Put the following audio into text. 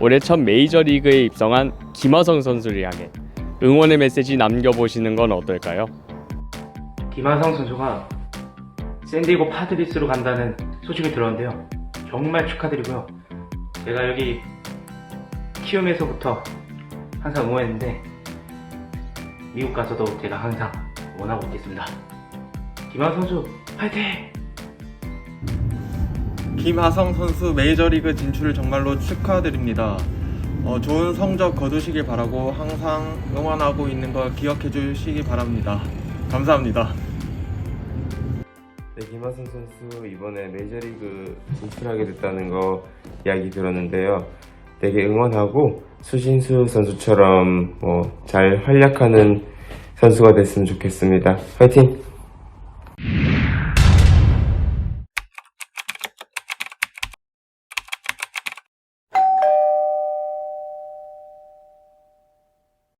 올해 첫 메이저리그에 입성한 김하성 선수를 향해 응원의 메시지 남겨보시는 건 어떨까요? 김하성 선수가 샌디에고 파드리스로 간다는 소식을 들었는데요. 정말 축하드리고요. 제가 여기 키움에서부터 항상 응원했는데 미국 가서도 제가 항상 원하고 있겠습니다. 김하성 선수 파이팅! 김하성 선수 메이저리그 진출을 정말로 축하드립니다. 어, 좋은 성적 거두시길 바라고 항상 응원하고 있는 걸 기억해 주시기 바랍니다. 감사합니다. 네, 김하성 선수 이번에 메이저리그 진출하게 됐다는 거 이야기 들었는데요. 되게 응원하고 수신수 선수처럼 뭐 잘 활약하는 선수가 됐으면 좋겠습니다. 화이팅!